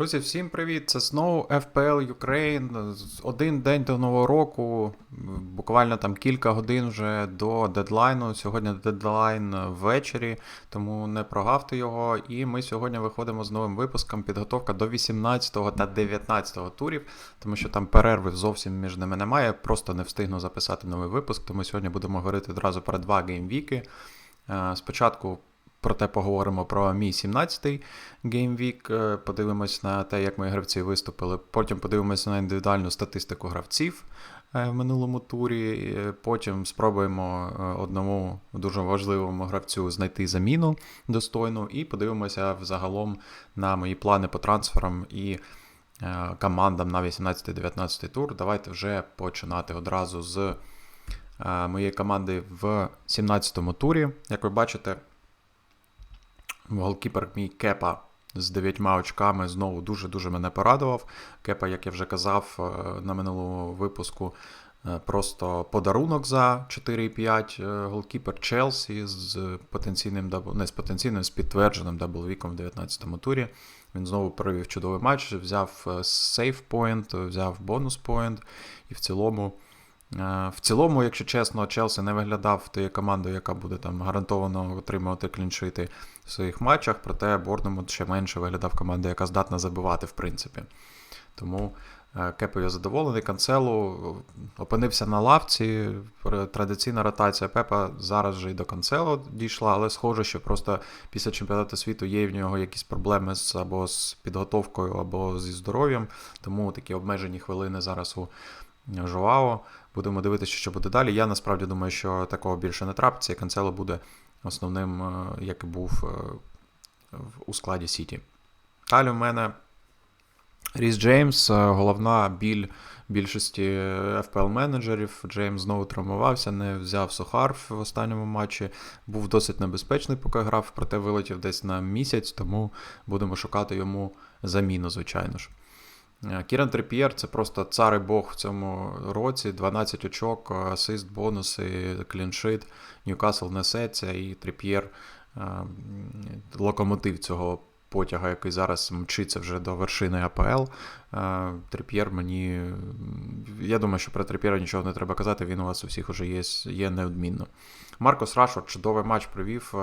Друзі, всім привіт! Це знову FPL Ukraine. Один день до нового року, буквально там кілька годин вже до дедлайну. Сьогодні дедлайн ввечері, тому не прогавте його. І ми сьогодні виходимо з новим випуском. Підготовка до 18 та 19 турів, тому що там перерви зовсім між ними немає. Просто не встигну записати новий випуск. Тому сьогодні будемо говорити одразу про два геймвіки. Е, Спочатку Проте поговоримо про мій 17-й геймвік, подивимось на те, як мої гравці виступили. Потім подивимось на індивідуальну статистику гравців е, в минулому турі. Потім спробуємо е, одному дуже важливому гравцю знайти заміну достойну, і подивимося взагалом на мої плани по трансферам і е, командам на 18-19 тур. Давайте вже починати одразу з моєї команди в 17-му турі. Як ви бачите, Голкіпер мій Кепа з дев'ятьма очками знову дуже-дуже мене порадував. Кепа, як я вже казав е, на минулому випуску, е, просто подарунок за 4,5 е, голкіпер Челсі з потенційним не з потенційним, з підтвердженим даблвіком в 19-му турі. Він знову провів чудовий матч, взяв сейф поінт, взяв бонус поінт і в цілому. В цілому, якщо чесно, Челсі не виглядав тією командою, яка буде там гарантовано отримувати кліншити в своїх матчах, проте Борнемут ще менше виглядав командою, яка здатна забивати, в принципі. Тому е, Кепо я задоволений. Канцелу опинився на лавці. Традиційна ротація Пепа зараз же і до Канцелу дійшла, але схоже, що просто після чемпіонату світу є в нього якісь проблеми з або з підготовкою, або зі здоров'ям. Тому такі обмежені хвилини зараз у Жуао. Будемо дивитися, що буде далі. Я насправді думаю, що такого більше не трапиться, і Канцело буде основним, е, як і був е, у складі Сіті. Далі у мене Ріс Джеймс, е, головна біль більшості FPL-менеджерів. Джеймс знову травмувався, не взяв сухар в останньому матчі. Був досить небезпечний, поки грав, проте вилетів десь на місяць, тому будемо шукати йому заміну, звичайно ж. Е, Кіран Трип'єр це просто цар і Бог в цьому році. 12 очок, асист, бонуси, кліншит. Ньюкасл несеться, і Трип'єр е, локомотив цього потяга, який зараз мчиться вже до вершини АПЛ. Е, Трип'єр мені. Я думаю, що про Трип'єра нічого не треба казати, він у вас у всіх уже є є неодмінно. Маркос Рашфорд чудовий матч провів,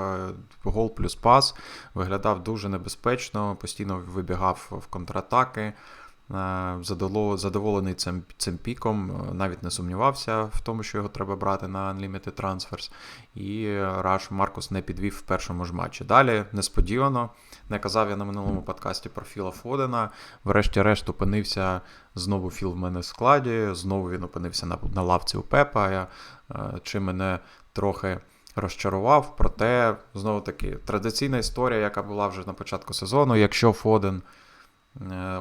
гол плюс пас. Виглядав дуже небезпечно, постійно вибігав в контратаки. Е, задоволений цим цим піком, е, навіть не сумнівався в тому, що його треба брати на Unlimited Transfers. І Раш Маркус не підвів в першому ж матчі. Далі несподівано, не казав я на минулому подкасті про Філа Фодена. Врешті-решт опинився знову Філ в мене в складі, знову він опинився на на лавці у Пепа, я, е, чи мене трохи. Розчарував, проте, знову таки, традиційна історія, яка була вже на початку сезону. Якщо Фоден Е,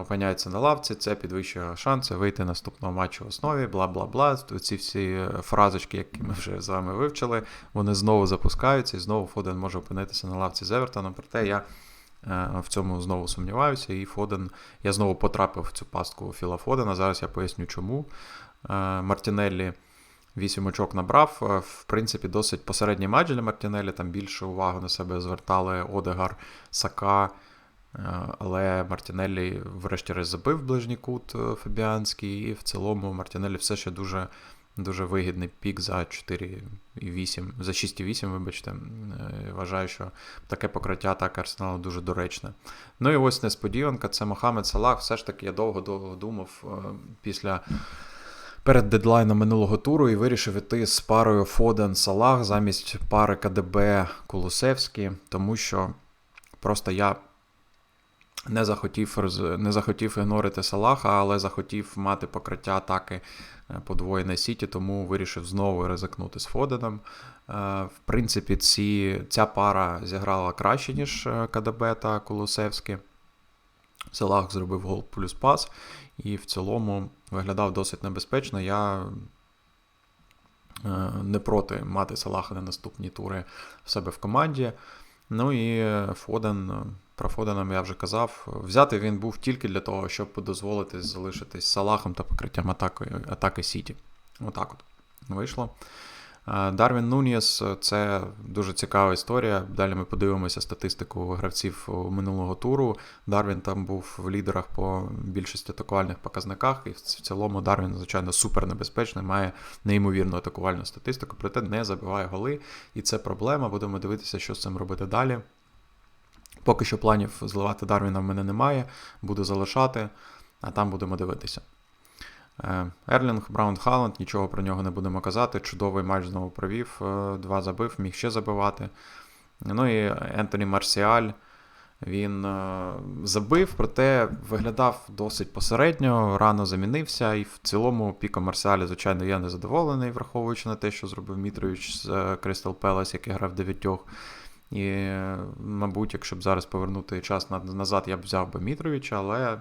опиняється на лавці, це підвищує шанси вийти наступного матчу в основі, бла бла бла. Ці всі фразочки, які ми вже з вами вивчили, вони знову запускаються і знову Фоден може опинитися на лавці з Евертоном. Проте я е, в цьому знову сумніваюся. І Фоден, я знову потрапив в цю пастку Філа Фодена. Зараз я поясню чому. Е, Мартінеллі. Вісім очок набрав. В принципі, досить посередній матч для Мартінелі. Там більше увагу на себе звертали Одегар, Сака, Е, але Мартінеллі, врешті-решт, забив ближній кут е, Фабіанський, і в цілому Мартінеллі все ще дуже дуже вигідний пік за 4,8, за 6,8, вибачте. Е, вважаю, що таке покриття атаки Арсеналу дуже доречне. Ну і ось несподіванка, це Мохамед Салах. Все ж таки я довго довго думав після. Перед дедлайном минулого туру і вирішив іти з парою Фоден Салах замість пари КДБ Кулусевський, тому що просто я не захотів не захотів ігнорити Салаха, але захотів мати покриття атаки е, подвоєне Сіті, тому вирішив знову ризикнути з Фоденом. Е, в принципі, ці, ця пара зіграла краще, ніж е, КДБ та Колосевський. Салах зробив гол плюс пас, і в цілому виглядав досить небезпечно. Я не проти мати Салаха на наступні тури в себе в команді. Ну і Фоден про Фодена я вже казав. Взяти він був тільки для того, щоб дозволити залишитись Салахом та покриттям атаки, атаки Сіті. Отак от вийшло. Е, Дарвін Нуніс це дуже цікава історія. Далі ми подивимося статистику гравців минулого туру. Дарвін там був в лідерах по більшості атакувальних показниках, і в цілому Дарвін, звичайно, супер небезпечний, має неймовірну атакувальну статистику, проте не забиває голи. І це проблема. Будемо дивитися, що з цим робити далі. Поки що планів зливати Дарвіна в мене немає, буду залишати, а там будемо дивитися. Е, Ерлінг, Браун Халанд, нічого про нього не будемо казати. Чудовий матч знову провів, е, два забив, міг ще забивати. Ну і Ентоні Марсіаль. Він е, забив, проте виглядав досить посередньо, рано замінився. І в цілому піко Марсіаля, звичайно, я не задоволений, враховуючи на те, що зробив Мітрович з Кристал Пелес, який грав дев'ятьох. І, мабуть, якщо б зараз повернути час назад, я б взяв би Мітровича, але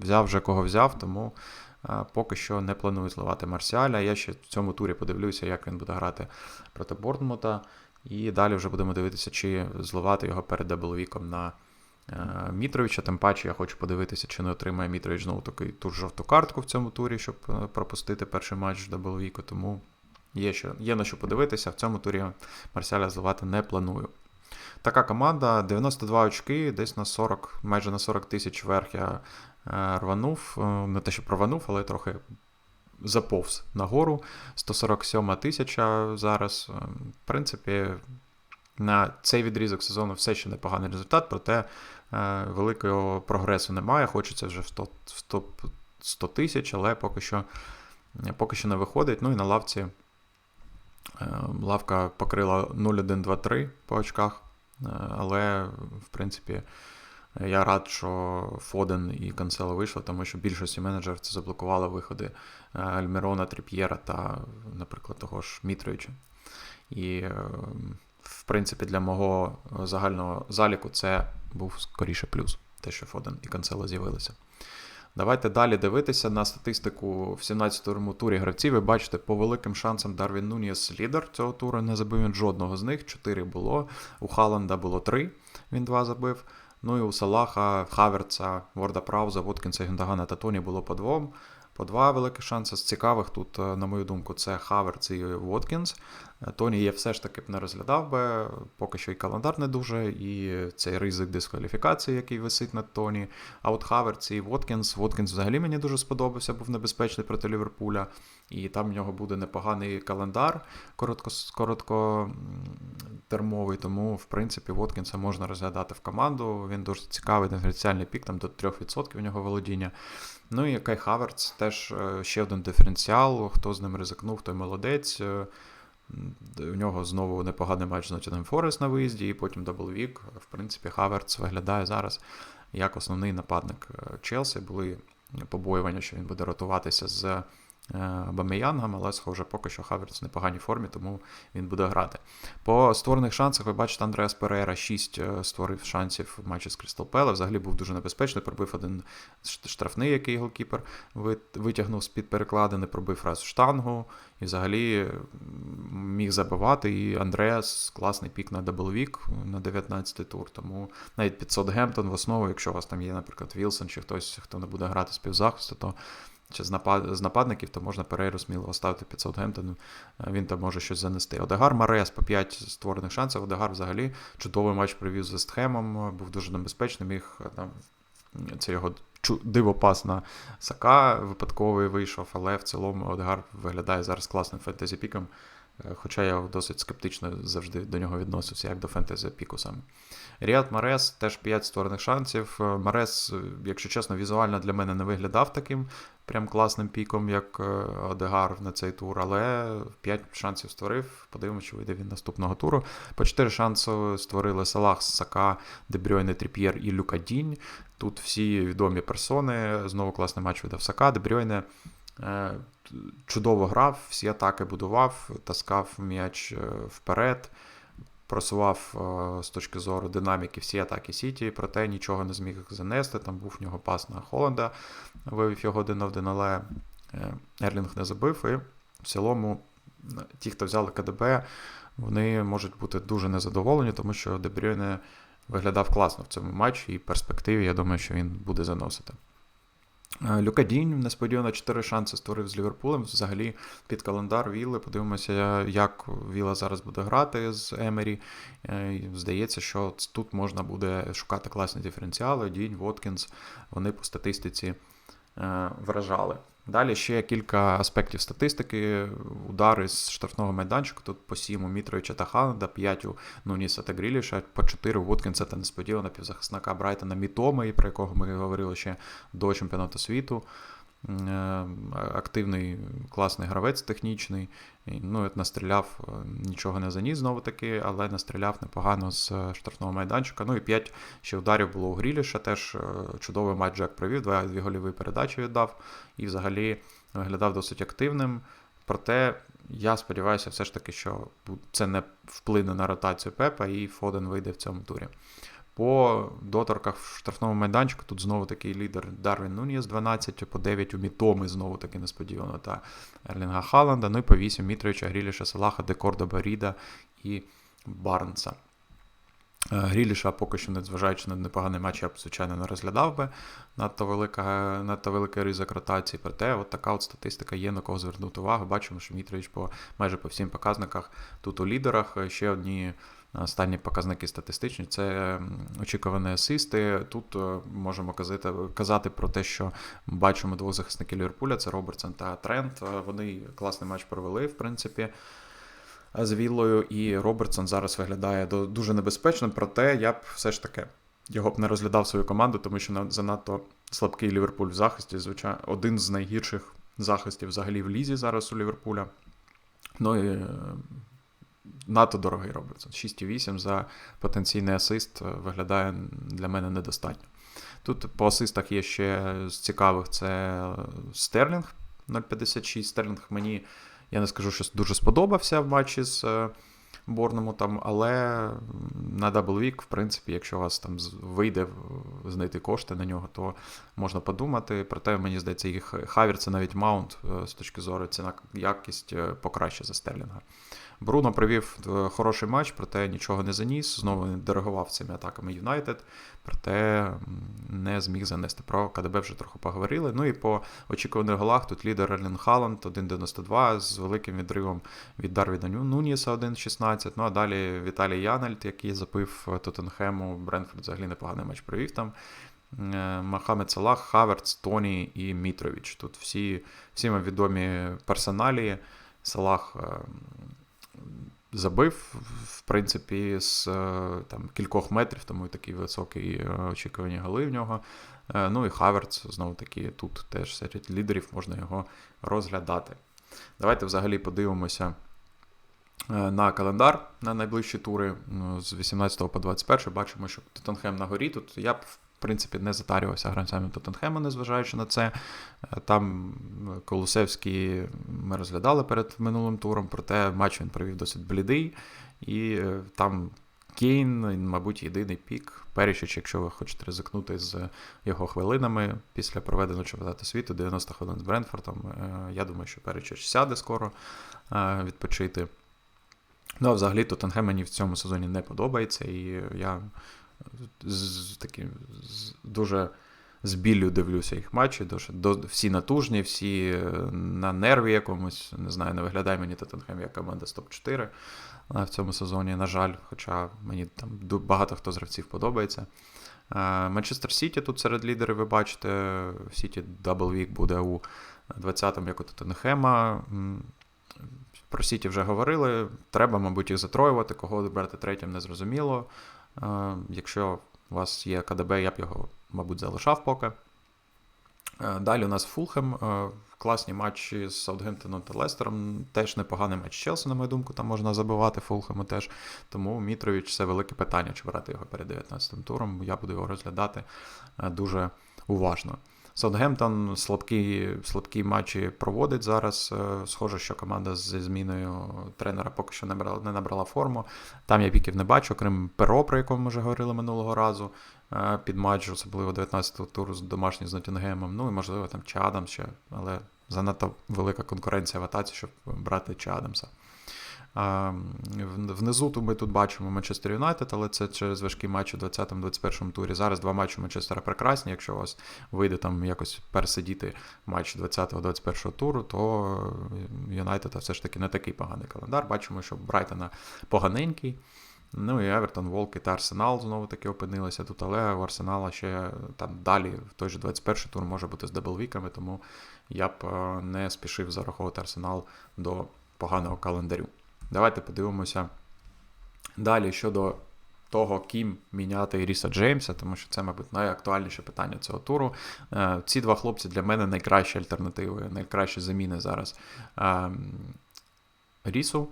взяв вже кого взяв, тому поки що не планую зливати Марсіаля. Я ще в цьому турі подивлюся, як він буде грати проти Борнмута. І далі вже будемо дивитися, чи зливати його перед Дабловіком на Мітровича. Тим паче я хочу подивитися, чи не отримає Мітрович знову таки ту жовту картку в цьому турі, щоб пропустити перший матч Дабловіку. Тому є, що, є на що подивитися. В цьому турі Марсіаля зливати не планую. Така команда, 92 очки, десь на 40, майже на 40 тисяч вверх я е, рванув. Е, не те, що прованув, але трохи заповз нагору. 147 тисяча зараз. Е, в принципі, на цей відрізок сезону все ще непоганий результат, проте великого прогресу немає. Хочеться вже в 100 тисяч, але поки що поки що не виходить. Ну і на лавці лавка покрила 0-1-2-3 по очках. Але, в принципі, я рад, що Фоден і Канцело вийшли, тому що більшості менеджерів це заблокували виходи е, Альмірона, Тріп'єра та, наприклад, того ж Мітровича. І, е, в принципі, для мого загального заліку це був скоріше плюс, те, що Фоден і Канцело з'явилися. Давайте далі дивитися на статистику в 17-му турі гравців. Ви бачите, по великим шансам Дарвін Нуніс лідер цього туру. Не забив він жодного з них. Чотири було. У Халанда було три, він два забив. Ну і у Салаха, Хаверца, Ворда Прауза, Воткінса, Гюндагана та Тоні було по двом. По два великі шанси. З цікавих тут, е, на мою думку, це Хаверц і Воткінс. Е, Тоні я все ж таки б не розглядав би, поки що і календар не дуже, і цей ризик дискваліфікації, який висить над Тоні. А от Хаверц і Воткінс. Воткінс взагалі мені дуже сподобався, був небезпечний проти Ліверпуля. І там в нього буде непоганий календар коротко, короткотермовий, тому, в принципі, Воткінса можна розглядати в команду. Він дуже цікавий, диференціальний пік, там до 3% у нього володіння. Ну і Кай Хаверц теж е, ще один диференціал. Хто з ним ризикнув, той молодець. Е, у нього знову непоганий матч з Nottingham Forest на виїзді, і потім даблвік. В принципі, Хаверц виглядає зараз як основний нападник е, Челсі. Були побоювання, що він буде ротуватися з Е, Бамеянгом, але, схоже, поки що Хаверц в непоганій формі, тому він буде грати. По створених шансах, ви бачите, Андреас Перейра 6 е, створив шансів в матчі з Крістал Пеле. Взагалі був дуже небезпечний, пробив один штрафний, який голкіпер витягнув з-під перекладини, пробив раз штангу і взагалі міг забивати. І Андреас класний пік на даблвік на 19-й тур. Тому навіть під Сотгемптон в основу, якщо у вас там є, наприклад, Вілсон чи хтось, хто не буде грати з півзахисту, то чи з напад... з нападників, то можна Перейру сміло оставити 500 Гемптону, він там може щось занести. Одегар Марес по 5 створених шансів. Одегар взагалі чудовий матч привів з Вестхемом, був дуже небезпечним. Міг там це його дивопас на Сака випадковий вийшов, але в цілому Одегар виглядає зараз класним фентезі-піком. Е, хоча я досить скептично завжди до нього відносився, як до фентезі піку саме. Ріад Марес теж 5 створених шансів. Е, Марес, якщо чесно, візуально для мене не виглядав таким прям класним піком, як е, Одегар на цей тур, але 5 шансів створив. Подивимося, чи вийде він наступного туру. По 4 шанси створили Салах, Сака, Дебрюйне, Тріп'єр і Люка Дінь. Тут всі відомі персони. Знову класний матч видав Сака, Дебрюйне. Чудово грав, всі атаки будував, таскав м'яч е, вперед, просував е, з точки зору динаміки всі атаки Сіті, проте нічого не зміг занести. Там був в нього пас на Холланда, вивів його один один, але е, Ерлінг не забив. І в цілому ті, хто взяли КДБ, вони можуть бути дуже незадоволені, тому що Дебрюйне виглядав класно в цьому матчі і перспективі, я думаю, що він буде заносити. Е, Люка Дінь несподівано 4 шанси створив з Ліверпулем. Взагалі під календар Вілли. Подивимося, як Віла зараз буде грати з Емері. Е, Здається, що тут можна буде шукати класні диференціали. Дінь, Воткінс. Вони по статистиці е, вражали. Далі ще кілька аспектів статистики. Удари з штрафного майданчика. Тут по 7 у Мітровича та Халанда, 5 у Нуніса та Гріліша, по 4 у Воткінса та несподівана півзахисника Брайтона Мітоми, про якого ми говорили ще до чемпіонату світу. Е, Активний класний гравець технічний. Ну, от настріляв, е, нічого не заніс знову таки, але настріляв непогано з е, штрафного майданчика. Ну і 5 ще ударів було у Гріліша. Теж чудовий матч Джек провів, дві гольові передачі віддав і взагалі виглядав досить активним. Проте я сподіваюся, все ж таки, що це не вплине на ротацію Пепа і Фоден вийде в цьому турі. По доторках в штрафному майданчику тут знову такий лідер Дарвін Нуніс 12, по 9 у Мітоми знову таки несподівано та Ерлінга Халанда, ну і по 8 Мітровича, Гріліша, Салаха, Декорда, Баріда і Барнса. Е, Гріліша, поки що, незважаючи на непоганий матч, я б, звичайно, не розглядав би надто велика, надто великий ризик ротації. Проте, от така от статистика є на кого звернути увагу. Бачимо, що Мітрович по майже по всім показниках тут у лідерах. Ще одні останні показники статистичні це очікувані асисти. Тут е, можемо казати казати про те, що бачимо двох захисників Ліверпуля, це Робертсон та Трент. Е, Вони класний матч провели, в принципі. З Віллою і Робертсон зараз виглядає дуже небезпечно, проте я б все ж таки його б не розглядав свою команду, тому що занадто слабкий Ліверпуль в захисті. Звичайно, один з найгірших захистів взагалі в лізі зараз у Ліверпуля. Ну і надто дорогий Робертсон. 6,8 за потенційний асист виглядає для мене недостатньо. Тут по асистах є ще з цікавих це Стерлінг 0,56. Стерлінг мені, я не скажу, що дуже сподобався в матчі з Борному, там, але на Week, в принципі, якщо у вас там вийде знайти кошти на нього, то можна подумати. Проте, мені здається, їх Хавір це навіть маунт з точки зору ціна якість покраще за Стерлінга. Бруно провів хороший матч, проте нічого не заніс. Знову не диригував цими атаками Юнайтед, проте не зміг занести. Про КДБ вже трохи поговорили. Ну і по очікуваних голах тут лідер Ерлін Халанд 1,92 з великим відривом від Дарвіда Нуніса 1,16. Ну а далі Віталій Янальд, який запив Тоттенхему. Бренфорд взагалі непоганий матч провів там. Мохамед Салах, Хаверц, Тоні і Мітрович. Тут всі всім відомі персоналі. Салах забив, в принципі, з там, кількох метрів, тому і такі високі очікувані голи в нього. Ну і Хаверц, знову таки, тут теж серед лідерів можна його розглядати. Давайте взагалі подивимося на календар на найближчі тури з 18 по 21. Бачимо, що Тоттенхем на горі. Тут я б, принципі, не затарювався гравцями Тоттенхема, незважаючи на це. Там Колусевський ми розглядали перед минулим туром, проте матч він провів досить блідий. І там Кейн, мабуть, єдиний пік. Перішич, якщо ви хочете ризикнути з його хвилинами після проведеного чемпіонату світу, 90 хвилин з Бренфортом. Я думаю, що Перечич сяде скоро відпочити. Ну, а взагалі Тоттенхем мені в цьому сезоні не подобається, і я з таким з, дуже з біллю дивлюся їх матчі. Дуже, до, всі натужні, всі е, на нерві якомусь. Не знаю, не виглядає мені Тоттенхем як команда з топ-4 в цьому сезоні, на жаль, хоча мені там багато хто з гравців подобається. Манчестер Сіті тут серед лідерів, ви бачите, в Сіті Даблвік буде у 20-му, як у Тоттенхема. Про Сіті вже говорили. Треба, мабуть, їх затроювати, кого брати третім, незрозуміло. Якщо у вас є КДБ, я б його, мабуть, залишав поки. Далі у нас Фулхем. Класні матчі з Саутгемптоном та Лестером. Теж непоганий матч Челсі, на мою думку, там можна забивати Фулхему теж. Тому Мітрович це велике питання, чи брати його перед 19 туром. Я буду його розглядати дуже уважно. Саутгемптон слабкі слабкі матчі проводить зараз. Схоже, що команда зі зміною тренера поки що не набрала, не набрала форму. Там я піків не бачу, крім перо, про якому ми вже говорили минулого разу. Під матч, особливо 19-го туру з домашнім з Ноттінгемом. Ну і можливо там чи Адамс ще, але занадто велика конкуренція в атаці, щоб брати чи Адамса. А, в- Внизу ми тут бачимо Манчестер Юнайтед, але це через важкі матчі у 20-21 турі. Зараз два матчі Манчестера прекрасні. Якщо у вас вийде там якось пересидіти матч 20-21 туру, то Юнайтед все ж таки не такий поганий календар. Бачимо, що Брайтона поганенький. Ну і Евертон, Волки та Арсенал знову таки опинилися тут, але у Арсенала ще там далі, в той же 21 тур може бути з даблвіками, тому я б е, не спішив зараховувати Арсенал до поганого календарю. Давайте подивимося далі щодо того, ким міняти Ріса Джеймса, тому що це, мабуть, найактуальніше питання цього туру. Е, Ці два хлопці для мене найкращі альтернативи, найкращі заміни зараз е, Рісу.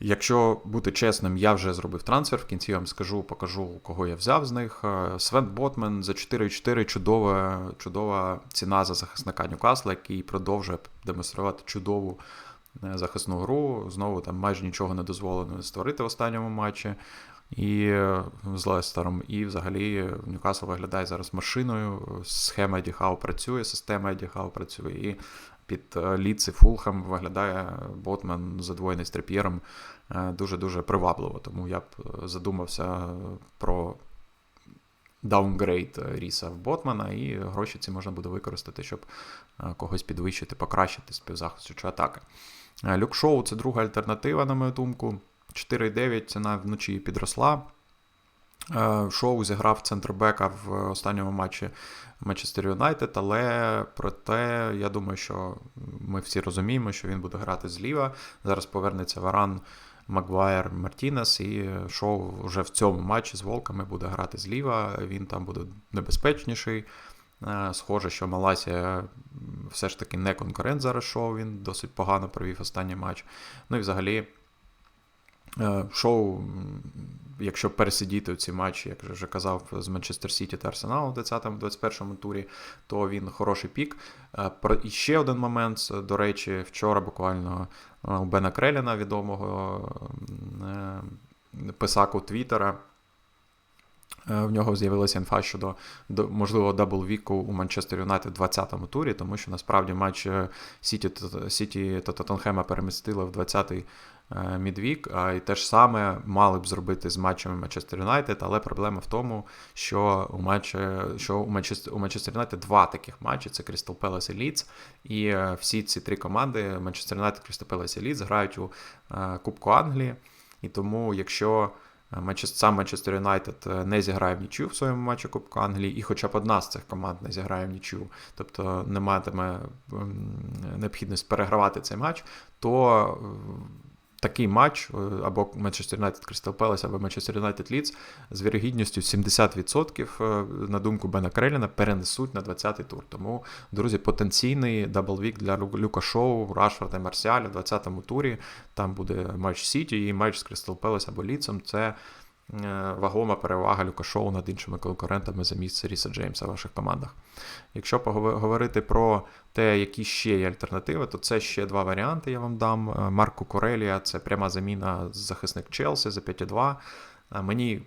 Якщо бути чесним, я вже зробив трансфер. В кінці я вам скажу, покажу, кого я взяв з них. Е, Свен Ботмен за 4,4 чудова, чудова ціна за захисника Ньюкасла, який продовжує демонструвати чудову захисну гру. Знову там майже нічого не дозволено створити в останньому матчі. І е, з Лестером, і взагалі Ньюкасл виглядає зараз машиною. Схема Еді Хау працює, система Еді Хау працює. І під е, Ліц і Фулхем виглядає Ботман задвоєний з трип'єром е, дуже-дуже привабливо. Тому я б е, задумався про даунгрейд Ріса в Ботмана, і гроші ці можна буде використати, щоб е, когось підвищити, покращити співзахисту чи атаки. Е, Люк Шоу це друга альтернатива, на мою думку. 4,9 ціна вночі підросла. Е, Шоу зіграв центрбека в останньому матчі Манчестер Юнайтед, але проте я думаю, що ми всі розуміємо, що він буде грати зліва. Зараз повернеться Варан, Магуайр, Мартінес, і шоу вже в цьому матчі з Волками буде грати зліва. Він там буде небезпечніший. Е, Схоже, що Маласія все ж таки не конкурент зараз шоу. Він досить погано провів останній матч. Ну і взагалі. Е, Шоу, якщо пересидіти ці матчі, як вже казав, з Манчестер Сіті та Арсеналом в 20-21 турі, то він хороший пік. Е, і ще один момент. До речі, вчора буквально у Бена Креліна, відомого писаку Твіттера, в нього з'явилася інфа щодо до- можливо дабл-віку у Манчестер Юнайтед в 20-му турі, тому що насправді матч е, Сіті, Сіті та Тоттенхема перемістили в 20-й е, мідвік, а і те ж саме мали б зробити з матчами Манчестер Юнайтед, але проблема в тому, що у матчі, що у Манчестер, Юнайтед два таких матчі: це Крістал Пелес і Ліц. І е, всі ці три команди Манчестер Юнайтед, Крістал Пелес і Ліц грають у е, Кубку Англії. І тому, якщо е, сам Манчестер Юнайтед е, не зіграє в нічю в своєму матчі Кубка Англії, і хоча б одна з цих команд не зіграє в нічю, тобто не матиме необхідності перегравати цей матч, то е, такий матч е, або Манчестер Юнайтед Кристал Пелес, або Манчестер Юнайтед Ліц з вірогідністю 70%, е, на думку Бена Креліна, перенесуть на 20-й тур. Тому, друзі, потенційний даблвік для Лю- Люка Шоу, Рашфорда і Марсіаля в 20-му турі. Там буде матч Сіті і матч з Кристал Пелес або Ліцом. Це вагома перевага Люка Шоу над іншими конкурентами за місце Ріса Джеймса в ваших командах. Якщо погове- говорити про те, які ще є альтернативи, то це ще два варіанти. Я вам дам. Е, Марко Корелія це пряма заміна захисник Челсі за 5,2. Е, Мені,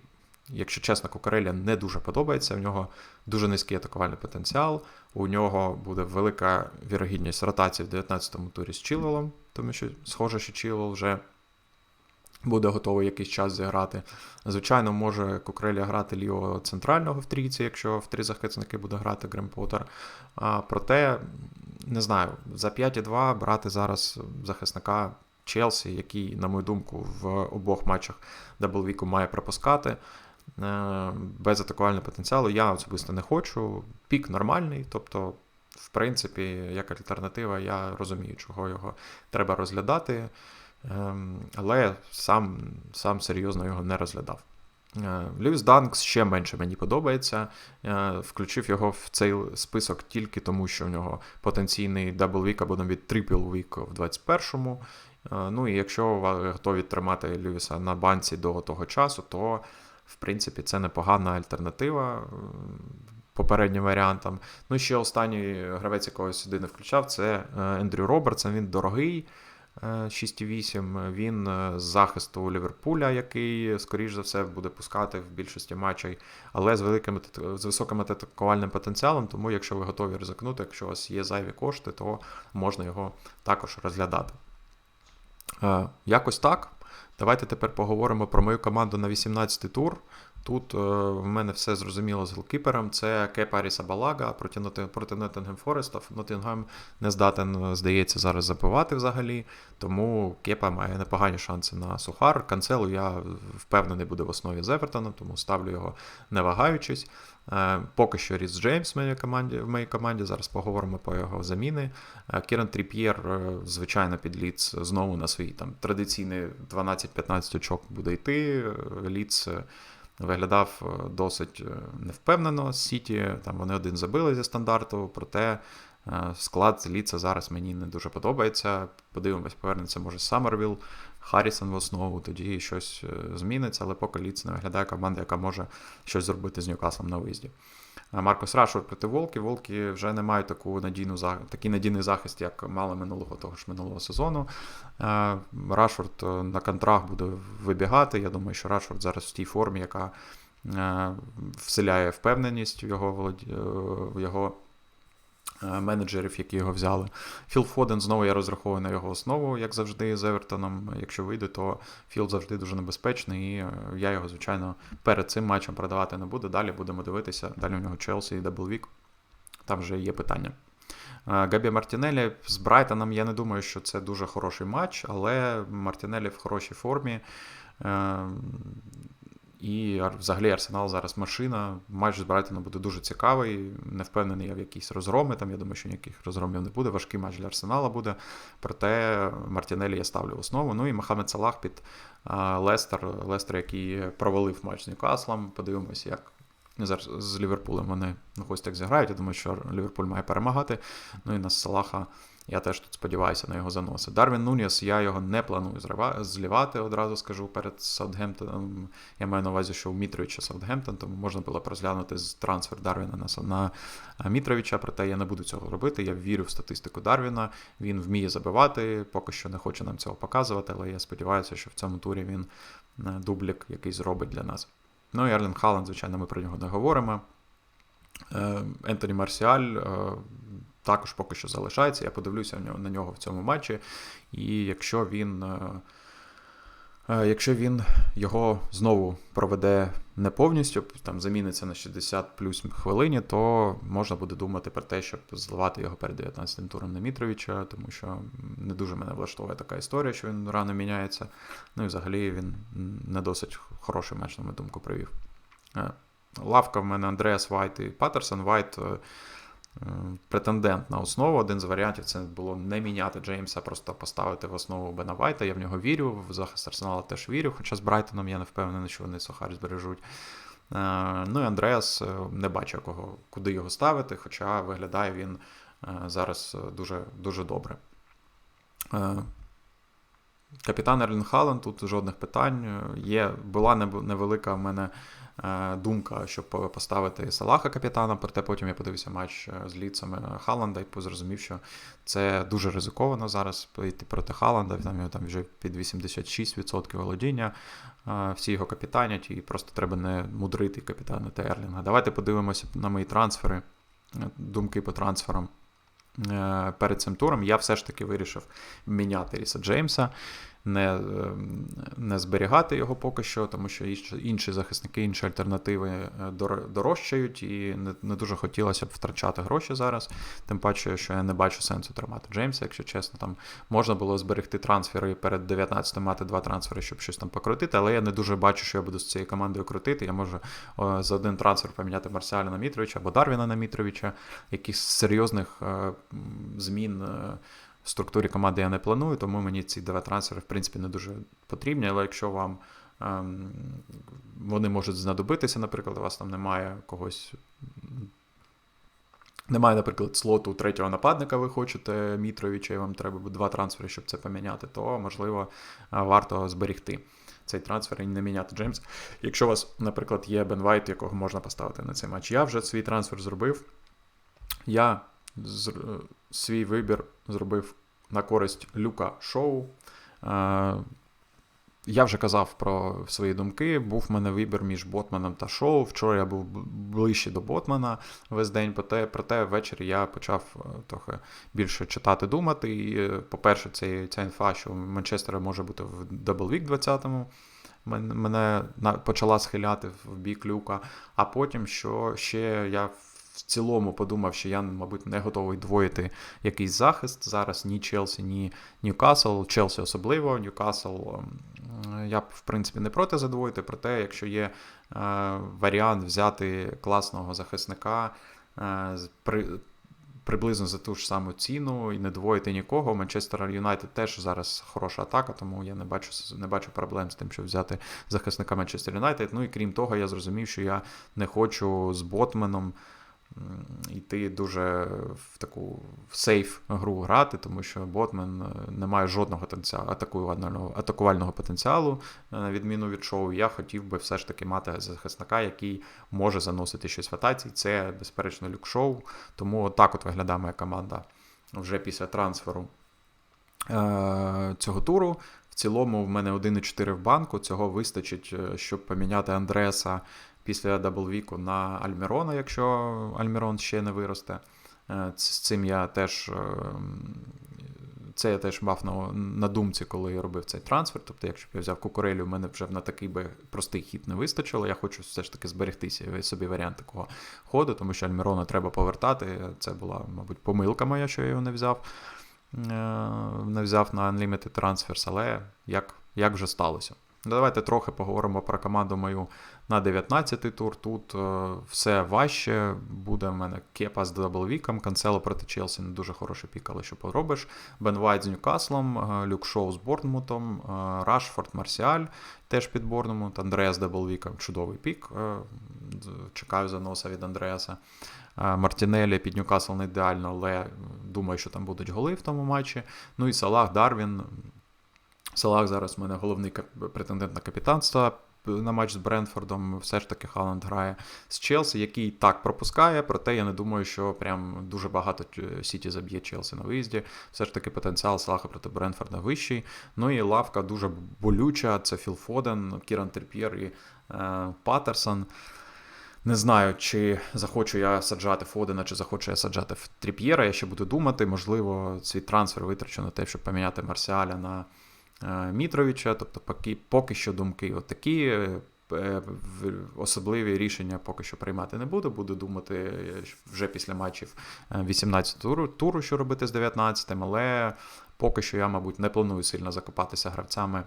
якщо чесно, Кукарелія не дуже подобається. В нього дуже низький атакувальний потенціал. У нього буде велика вірогідність ротації в 19-му турі з Чілвелом, тому що схоже, що Чілвел вже буде готовий якийсь час зіграти. Звичайно, може Кукрелія грати лівого центрального в трійці, якщо в три захисники буде грати Грем Поттер. А, проте, не знаю, за 5,2 брати зараз захисника Челсі, який, на мою думку, в обох матчах даблвіку має пропускати. е, Без атакувального потенціалу я особисто не хочу. Пік нормальний, тобто, в принципі, як альтернатива, я розумію, чого його треба розглядати. Ем, але сам, сам серйозно його не розглядав. Е, Льюіс Данкс ще менше мені подобається. Е, Включив його в цей список тільки тому, що в нього потенційний дабл-вік або навіть трипл-вік в 21-му. Е, Ну і якщо ви готові тримати Льюіса на банці до того часу, то в принципі це непогана альтернатива попереднім варіантам. Ну і ще останній гравець, якого сюди не включав, це Ендрю Робертсон. Він дорогий. Е, 6,8. Він е, з захисту Ліверпуля, який, скоріш за все, буде пускати в більшості матчей, але з великим з високим атакувальним потенціалом. Тому, якщо ви готові ризикнути, якщо у вас є зайві кошти, то можна його також розглядати. Е, Якось так. Давайте тепер поговоримо про мою команду на 18-й тур. Тут е, в мене все зрозуміло з голкіпером. Це Кепа Аріса Балага проти, проти Ноттингем Фореста. Ноттингем не здатен, здається, зараз забивати взагалі. Тому Кепа має непогані шанси на сухар. Канцелу я впевнений буде в основі з Евертона, тому ставлю його не вагаючись. Е, Поки що Ріс Джеймс в моїй команді. В моїй команді. Зараз поговоримо по його заміни. Е, Кіран Тріп'єр, е, звичайно, під Ліц знову на свій там традиційний 12-15 очок буде йти. Е, Ліц е, виглядав е, досить е, невпевнено з Сіті. Там вони один забили зі стандарту, проте е, склад Ліца зараз мені не дуже подобається. Подивимось, повернеться може Саммервіл, Харрісон в основу, тоді щось зміниться, але поки Ліц не виглядає команда, яка може щось зробити з Ньюкаслом на виїзді. Маркос Рашфорд проти Волки. Волки вже не мають таку надійну такий надійний захист, як мали минулого того ж минулого сезону. Е, Рашфорд е, на контракт буде вибігати. Я думаю, що Рашфорд зараз в тій формі, яка е, вселяє впевненість в його в його менеджерів, які його взяли. Філ Фоден знову я розраховую на його основу, як завжди, з Евертоном. Якщо вийде, то Філ завжди дуже небезпечний, і е, я його, звичайно, перед цим матчем продавати не буду. Далі будемо дивитися. Далі у нього Челсі і Даблвік. Там вже є питання. Е, Габі Мартінелі з Брайтоном я не думаю, що це дуже хороший матч, але Мартінелі в хорошій формі. І взагалі Арсенал зараз машина. Матч з Брайтоном буде дуже цікавий. Не впевнений я в якісь розгроми. Там я думаю, що ніяких розгромів не буде. Важкий матч для Арсенала буде. Проте Мартінелі я ставлю в основу. Ну і Мохамед Салах під Лестер. Лестер, який провалив матч з Ньюкаслом. Подивимося, як зараз з Ліверпулем вони ось так зіграють. Я думаю, що Ліверпуль має перемагати. Ну і на Салаха я теж тут сподіваюся на його заноси. Дарвін Нуніс, я його не планую злівати, одразу скажу перед Саутгемптоном. Я маю на увазі, що у Мітровича Саутгемптон, тому можна було б розглянути з трансфер Дарвіна на, на Мітровича, проте я не буду цього робити. Я вірю в статистику Дарвіна. Він вміє забивати, поки що не хоче нам цього показувати, але я сподіваюся, що в цьому турі він е, дублік якийсь зробить для нас. Ну і Ерлін Халанд, звичайно, ми про нього не говоримо. Е, Ентоні Марсіаль е, також поки що залишається. Я подивлюся на нього в цьому матчі. І якщо він. е, е, Якщо він його знову проведе не повністю, там заміниться на 60 плюс хвилині, то можна буде думати про те, щоб зливати його перед 19 туром на тому що не дуже мене влаштовує така історія, що він рано міняється. Ну і взагалі він не досить хороший матч, на мою думку, провів. Е, Лавка в мене Андреас Вайт і Паттерсон. Вайт е, е, претендент на основу. Один з варіантів це було не міняти Джеймса, просто поставити в основу Бена Вайта. Я в нього вірю, в захист Арсенала теж вірю, хоча з Брайтоном я не впевнений, що вони Сухар збережуть. Е, Ну і Андреас е, не бачу кого, куди його ставити, хоча виглядає він зараз дуже, дуже добре. Капітан Ерлін Хален, тут жодних питань. Є, була невелика в мене думка, щоб поставити Салаха капітаном, проте потім я подивився матч е, з ліцами Халанда і зрозумів, що це дуже ризиковано зараз йти проти Халанда. Там його там вже під 86% володіння. Е, Всі його капітанять, і просто треба не мудрити капітанити Ерлінга. Давайте подивимося на мої трансфери, е, думки по трансферам. Е, Перед цим туром я все ж таки вирішив міняти Ріса Джеймса, не, е, не зберігати його поки що, тому що інші захисники, інші альтернативи е, дорожчають, і не, не дуже хотілося б втрачати гроші зараз. Тим паче, що я не бачу сенсу тримати Джеймса, якщо чесно. Там можна було зберегти трансфери перед 19 мати два трансфери, щоб щось там покрутити, але я не дуже бачу, що я буду з цією командою крутити. Я можу за один трансфер поміняти Марсіаля на Мітровича або Дарвіна на Мітровича. Якихось серйозних е, змін. Структурі команди я не планую, тому мені ці два трансфери, в принципі, не дуже потрібні. Але якщо вам ем, вони можуть знадобитися, наприклад, у вас там немає когось. Немає, наприклад, слоту третього нападника, ви хочете Мітровича, і вам треба два трансфери, щоб це поміняти, то можливо е, варто зберігти цей трансфер і не міняти Джеймс. Якщо у вас, наприклад, є Бен Вайт, якого можна поставити на цей матч. Я вже свій трансфер зробив. Я свій вибір зробив на користь Люка Шоу. Е, Я вже казав про свої думки. Був в мене вибір між Ботманом та шоу. Вчора я був ближче до Ботмана весь день, проте, проте ввечері я почав е, трохи більше читати, думати. І, е, по-перше, це, ця інфа, що Манчестер може бути в Даблвік 20-му. Мене почала схиляти в бік люка. А потім, що ще я цілому подумав, що я, мабуть, не готовий двоїти якийсь захист зараз ні Челсі, ні Ньюкасл, Челсі особливо. Ньюкасл ем, я б, в принципі, не проти задвоїти, проте, якщо є е, варіант взяти класного захисника е, при, приблизно за ту ж саму ціну і не двоїти нікого. Манчестер Юнайтед теж зараз хороша атака, тому я не бачу, не бачу проблем з тим, щоб взяти захисника Манчестер Юнайтед. Ну і крім того, я зрозумів, що я не хочу з Ботменом йти дуже в таку сейф гру грати, тому що Ботмен е, не має жодного атакувального, атакувального потенціалу, е, на відміну від шоу. Я хотів би все ж таки мати захисника, який може заносити щось в атаці. Це, безперечно, люк шоу. Тому так от виглядає моя команда вже після трансферу е, цього туру. В цілому в мене 1,4 в банку. Цього вистачить, щоб поміняти Андреаса після даблвіку на Альмірона, якщо Альмірон ще не виросте. Е, З цим я теж. е, Це я теж мав на, на думці, коли я робив цей трансфер. Тобто, якщо б я взяв кукурелю, в мене вже на такий би простий хід не вистачило. Я хочу все ж таки зберегтися собі варіант такого ходу, тому що Альмірона треба повертати. Це була, мабуть, помилка моя, що я його не взяв. Е, Не взяв на Unlimited Transfers, але як, як вже сталося. Давайте трохи поговоримо про команду мою на 19-й тур. Тут е, все важче. Буде в мене Кепа з даблвіком, Канцело проти Челсі не дуже хороший пік, але що поробиш. Бен Вайт з Ньюкаслом, е, Люк Шоу з Борнмутом, е, Рашфорд Марсіаль теж під Борнмут, Андреас з даблвіком. Чудовий пік. Чекаю заноса від Андреаса. Мартінелі під Ньюкасл не ідеально, але думаю, що там будуть голи в тому матчі. Ну і Салах Дарвін. Салах зараз у мене головний претендент на капітанство на матч з Брентфордом. Все ж таки Халанд грає з Челсі, який так пропускає, проте я не думаю, що прям дуже багато Сіті заб'є Челсі на виїзді. Все ж таки потенціал Салаха проти Брентфорда вищий. Ну і лавка дуже болюча. Це Філ Фоден, Кіран Терп'єр і е, Паттерсон. Не знаю, чи захочу я саджати Фодена, чи захочу я саджати Тріп'єра. Я ще буду думати. Можливо, свій трансфер витрачу на те, щоб поміняти Марсіаля на Мітровича. Тобто, поки, поки що думки отакі. Е, Особливі рішення поки що приймати не буду. Буду думати е, вже після матчів 18 туру, туру, що робити з 19, але поки що я, мабуть, не планую сильно закопатися гравцями е,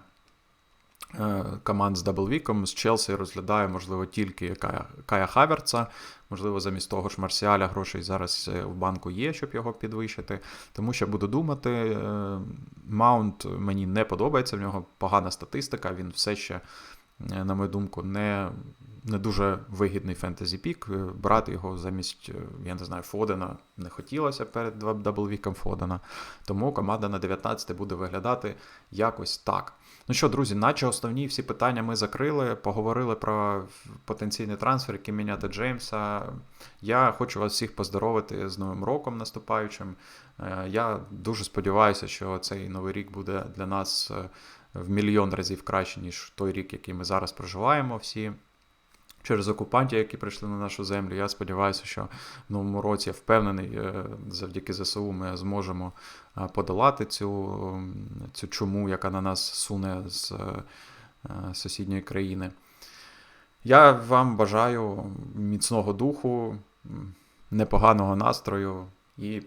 команд з даблвіком. З Челсі розглядаю, можливо, тільки Кая, Кая Хаверца. Можливо, замість того ж Марсіаля грошей зараз е, в банку є, щоб його підвищити. Тому що буду думати. е, Маунт мені не подобається, в нього погана статистика, він все ще, е, на мою думку, не, не дуже вигідний фентезі пік. Е, Брати його замість, е, я не знаю, Фодена не хотілося перед даблвіком Фодена. Тому команда на 19 буде виглядати якось так. Ну що, друзі, наче основні всі питання ми закрили, поговорили про потенційний трансфер, який міняти Джеймса. Я хочу вас всіх поздоровити з Новим роком наступаючим. Е, Я дуже сподіваюся, що цей новий рік буде для нас е, в мільйон разів краще, ніж той рік, який ми зараз проживаємо всі. Через окупантів, які прийшли на нашу землю. Я сподіваюся, що в новому році я впевнений, е, завдяки ЗСУ ми зможемо е, подолати цю, цю чуму, яка на нас суне з е, сусідньої країни. Я вам бажаю міцного духу, непоганого настрою і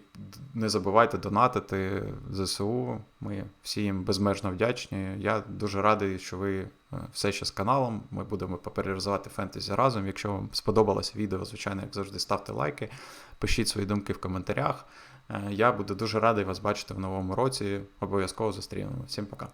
не забувайте донатити ЗСУ. Ми всі їм безмежно вдячні. Я дуже радий, що ви е, все ще з каналом. Ми будемо поперерізувати фентезі разом. Якщо вам сподобалося відео, звичайно, як завжди, ставте лайки, пишіть свої думки в коментарях. Е, Я буду дуже радий вас бачити в новому році. Обов'язково зустрінемо. Всім пока.